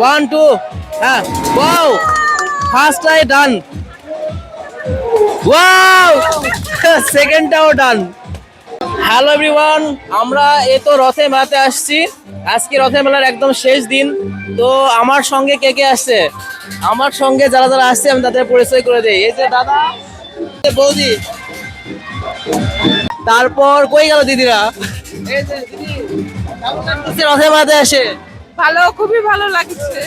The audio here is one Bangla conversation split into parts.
ওয়ান টু হ্যাঁ। Wow first try done wow সেকেন্ডটাও done hello everyone আমরা এই তো রথে মেলাতে আসছি। আজকে রথে মেলার একদম শেষ দিন। তো আমার সঙ্গে কে কে আসছে? আমার সঙ্গে যারা যারা আসছে, আমি তাদের পরিচয় করে দিই। এই যে দাদা বৌদি। তারপর কই গেল দিদিরা? এই যে দিদি রথে মেলাতে আসে ভালো খুবই ভালো লাগছে।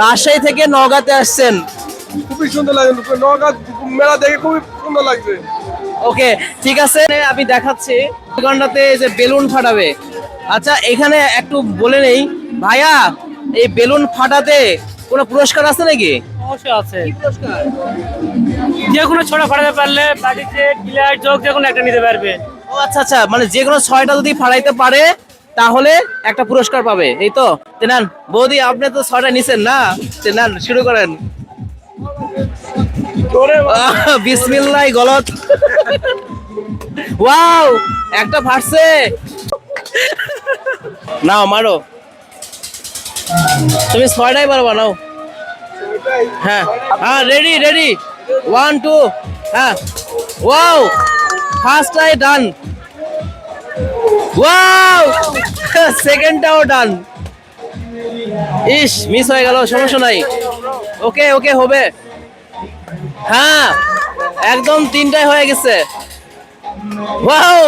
রাজশাহী থেকে নগাতে আসছেন। খুবই সুন্দর লাগে নওগাঁ মেলা দেখে খুবই সুন্দর লাগছে। ওকে ঠিক আছে আমি দেখাচ্ছি। দোকানটাতে যে বেলুন ফাটাবে। আচ্ছা এখানে একটু বলে নেই। ভাইয়া এই বেলুন ফাটাতে কোনো পুরস্কার আছে নাকি? অবশ্যই আছে। যে কোনো ছোট ফাটাতে পারলে বাড়িতে যোগ যে কোনো একটা নিতে পারবে। ও আচ্ছা আচ্ছা মানে যে কোনো ছয়টা যদি ফাটাইতে পারে তাহলে একটা পুরস্কার পাবে। এই তো তে নেন বৌদি আপনি তো ছয়টা নিছেন না? তে নেন শুরু করেন। বিসমিল্লাহ গলত। ওয়াও একটা ফাটছে। নাও মারো। তুমি ছয়টাই পারবা নাও। হ্যাঁ। হ্যাঁ রেডি রেডি ওয়ান টু হ্যাঁ। Wow first try done wow সেকেন্ডটাও done ইস মিস হয়ে গেল সমস্যা নাই। ওকে ওকে হবে। হ্যাঁ একদম তিনটাই হয়ে গেছে। Wow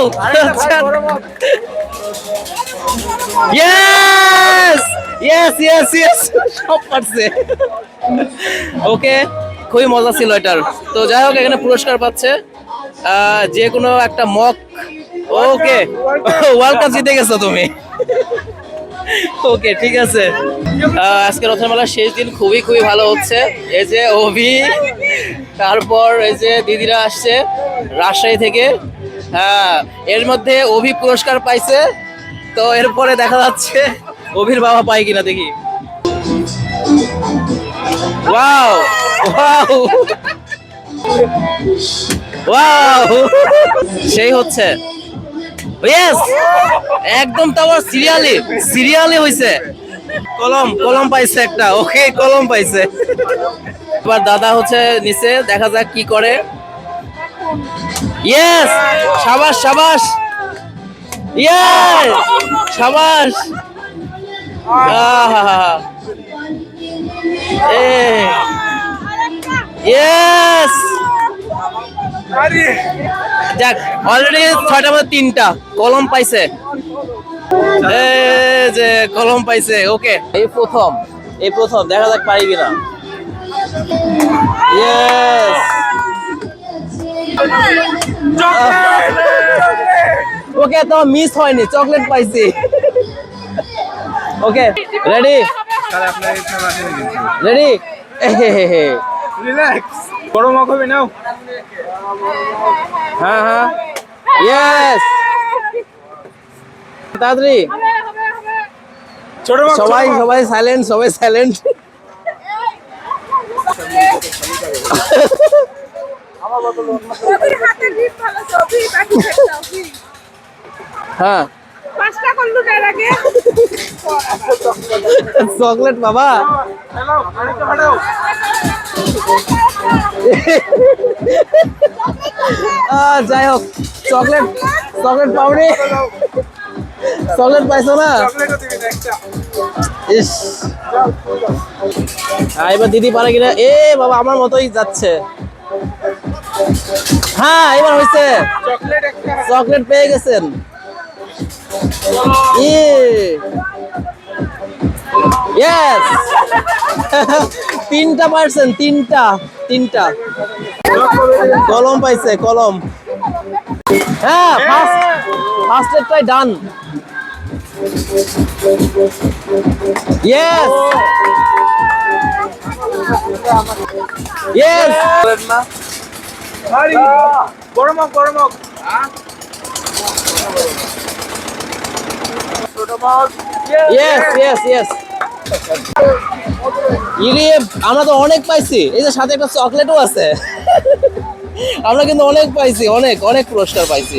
yes yes yes yes সব পারছে। ওকে খুবই মজা ছিল এটার। তো যাই হোক এখানে পুরস্কার পাচ্ছে। আহ, যে কোনো একটা মক ওকে ওয়ার্ল্ড কাপ জিতে গেছো তুমি। ওকে ঠিক আছে। আজকে রথের মেলার শেষ দিন খুবই খুবই ভালো হচ্ছে। এই যে অভি তারপর এই যে দিদিরা আসছে রাজশাহী থেকে। হ্যাঁ এর মধ্যে অভি পুরস্কার পাইছে। তো এরপরে দেখা যাচ্ছে অভির বাবা পায় কিনা দেখি। ওয়াও ওয়াও ওয়াও সেই হচ্ছে। ইয়েস একদম তো আবার সিরিয়ালি সিরিয়ালি হইছে। কলম কলম পাইছে একটা, ওকে, কলম পাইছে। এবার দাদা হচ্ছে নিচে, দেখা যাক কি করে। ইয়েস সাবাস সাবাস। ইয়েস সাবাস। আহা এ। ইয়েস যাক অলরেডি ছয়টার মধ্যে তিনটা। কলম পাইছে। যে কলম পাইছে। ওকে এই প্রথম এই প্রথম দেখা যাক পারি কিনা। ওকে তো মিস হয়নি চকলেট পাইছি। ওকে রেডি রেডি রিল্যাক্স বড় মগ হবে নাও। হ্যাঁ হ্যাঁ। ইয়েস তাড়াতাড়ি। সবাই সবাই সাইলেন্ট সবাই সাইলেন্ট হ্যাঁ। চকলেট বাবা। যাই হোক, চকলেট চকলেট পাওনি। চকলেট পাইছো না? ইস। এবার দিদি পারে কিনা? এ, বাবা, আমার মতোই যাচ্ছে। হ্যাঁ এবার হয়েছে চকলেট পেয়ে গেছেন। তিনটা পারছেন, তিনটা। তিনটা। কলম পাইছে কলম। হ্যাঁ ফার্স্ট ফার্স্টেরটাই ডান ইয়েস ইয়েস মগ বড় মগ ইরে আমরা তো অনেক পাইছি। এই যে সাথে একটা চকলেটও আছে। আমরা কিন্তু অনেক পাইছি, অনেক অনেক পুরস্কার পাইছি।